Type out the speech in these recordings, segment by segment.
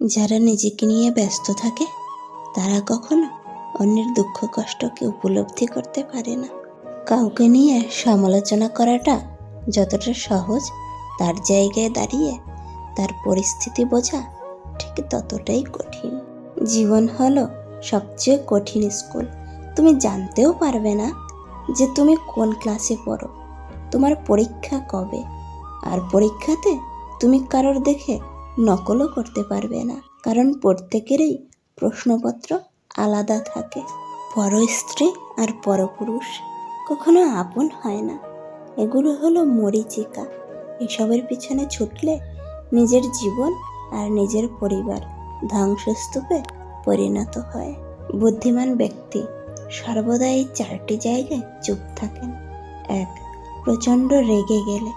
যারা নিজেকে নিয়ে ব্যস্ত থাকে, তারা কখনো অন্যের দুঃখ, কষ্টকে উপলব্ধি করতে পারে না। কাউকে নিয়ে সমালোচনা করাটা যতটা সহজ, তার জায়গায় দাঁড়িয়ে তার পরিস্থিতি বোঝা ঠিক ততটাই কঠিন। জীবন হলো সবচেয়ে কঠিন স্কুল। তুমি জানতেও পারবে না যে তুমি কোন ক্লাসে পড়ো, তোমার পরীক্ষা কবে। আর পরীক্ষাতে তুমি কারোর দেখে নকলও করতে পারবে না। কারণ প্রত্যেকেরই প্রশ্নপত্র আলাদা থাকে। পর স্ত্রী আর পরপুরুষ কখনো আপন হয় না। এগুলো হলো মরিচিকা। এসবের পিছনে ছুটলে নিজের জীবন আর নিজের পরিবার ধ্বংসস্তূপে পরিণত হয়। বুদ্ধিমান ব্যক্তি সর্বদা এই চারটি জায়গায় চুপ থাকেন। এক, প্রচণ্ড রেগে গেলে।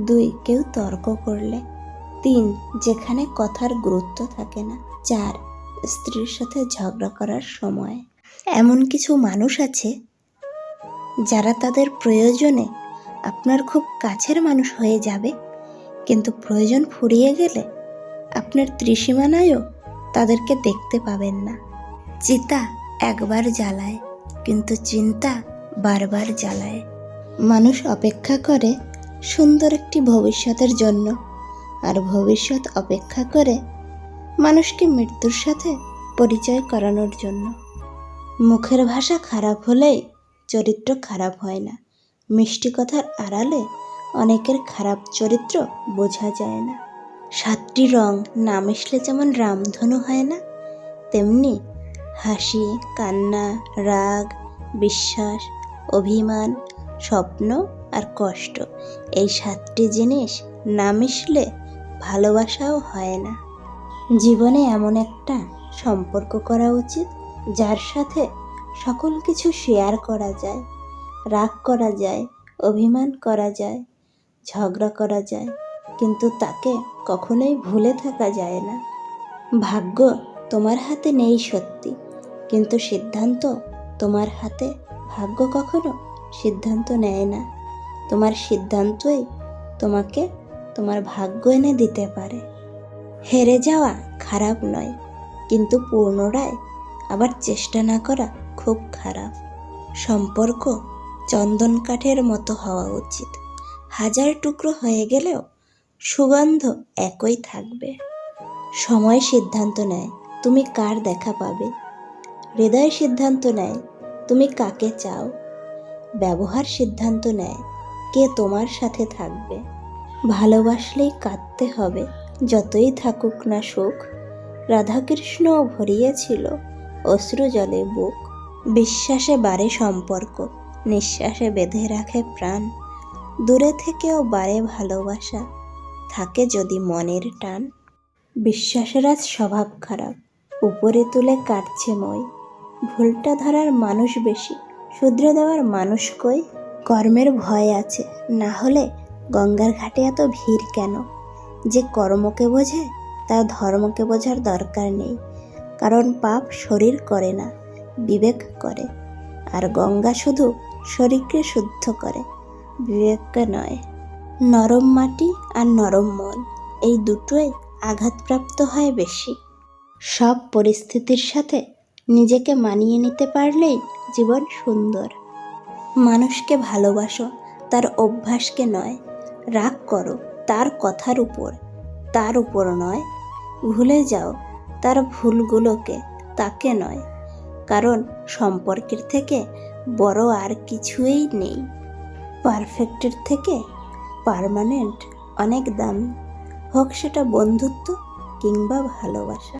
দুই, কেউ তর্ক করলে। তিন, যেখানে কথার গুরুত্ব থাকে না। চার, স্ত্রীর সাথে ঝগড়া করার সময়। এমন কিছু মানুষ আছে যারা তাদের প্রয়োজনে আপনার খুব কাছের মানুষ হয়ে যাবে, কিন্তু প্রয়োজন ফুরিয়ে গেলে আপনার ত্রিসীমানায়ও তাদেরকে দেখতে পাবেন না। চিতা একবার জ্বালায়, কিন্তু চিন্তা বারবার জ্বালায়। মানুষ অপেক্ষা করে সুন্দর একটি ভবিষ্যতের জন্য। আর ভবিষ্যৎ অপেক্ষা করে মানুষকে মৃত্যুর সাথে পরিচয় করানোর জন্য। মুখের ভাষা খারাপ হলেই চরিত্র খারাপ হয় না। মিষ্টি কথার আড়ালে অনেকের খারাপ চরিত্র বোঝা যায় না। সাতটি রং না মিশলে যেমন রামধনু হয় না, তেমনি হাসি, কান্না, রাগ, বিশ্বাস, অভিমান, স্বপ্ন আর কষ্ট এই সাতটি জিনিস না মিশলে ভালোবাসাও হয় না। জীবনে এমন একটা সম্পর্ক করা উচিত, যার সাথে সকল কিছু শেয়ার করা যায়, রাগ করা যায়, অভিমান করা যায়, ঝগড়া করা যায়, কিন্তু তাকে কখনোই ভুলে থাকা যায় না। ভাগ্য তোমার হাতে নেই সত্যি, কিন্তু সিদ্ধান্ত তোমার হাতে, ভাগ্য কখনো সিদ্ধান্ত নেয় না। তোমার সিদ্ধান্তই তোমাকে তোমার ভাগ্য এনে দিতে পারে। হেরে যাওয়া খারাপ নয়, কিন্তু পুনরায় আবার চেষ্টা না করা খুব খারাপ। সম্পর্ক চন্দন কাঠের মতো হওয়া উচিত। হাজার টুকরো হয়ে গেলেও সুগন্ধ একই থাকবে। সময় সিদ্ধান্ত নেয়, তুমি কার দেখা পাবে? হৃদয় সিদ্ধান্ত নেয়, তুমি কাকে চাও? ব্যবহার সিদ্ধান্ত নেয়, কে তোমার সাথে থাকবে? ভালোবাসলেই কাঁদতে হবে, যতই থাকুক না সুখ। রাধাকৃষ্ণ ভরিয়েছিল অশ্রু জলে বুক। বিশ্বাসে বাড়ে সম্পর্ক, নিঃশ্বাসে বেঁধে রাখে প্রাণ। দূরে থেকেও বাড়ে ভালোবাসা, থাকে যদি মনের টান। বিশ্বাসের আজ স্বভাব খারাপ, উপরে তুলে কাটছে মই। ভুলটা ধরার মানুষ বেশি, শুধরে দেওয়ার মানুষ কই? কর্মের ভয় আছে, না হলে গঙ্গার ঘাটে এত ভিড় কেন? যে কর্মকে বোঝে তার ধর্মকে বোঝার দরকার নেই। কারণ পাপ শরীর করে না, বিবেক করে। আর গঙ্গা শুধু শরীরকে শুদ্ধ করে, বিবেককে নয়। নরম মাটি আর নরম মন, এই দুটোই আঘাতপ্রাপ্ত হয় বেশি। সব পরিস্থিতির সাথে নিজেকে মানিয়ে নিতে পারলেই জীবন সুন্দর। মানুষকে ভালোবাসো, তার অভ্যাসকে নয় রাগ করো তার কথার উপর। তার উপর নয়, ভুলে যাও তার ভুলগুলোকে, তাকে নয়। কারণ সম্পর্কের থেকে বড় আর কিছুই নেই। পারফেক্টের থেকে পার্মানেন্ট অনেক দামি। হোক সেটা বন্ধুত্ব কিংবা ভালোবাসা।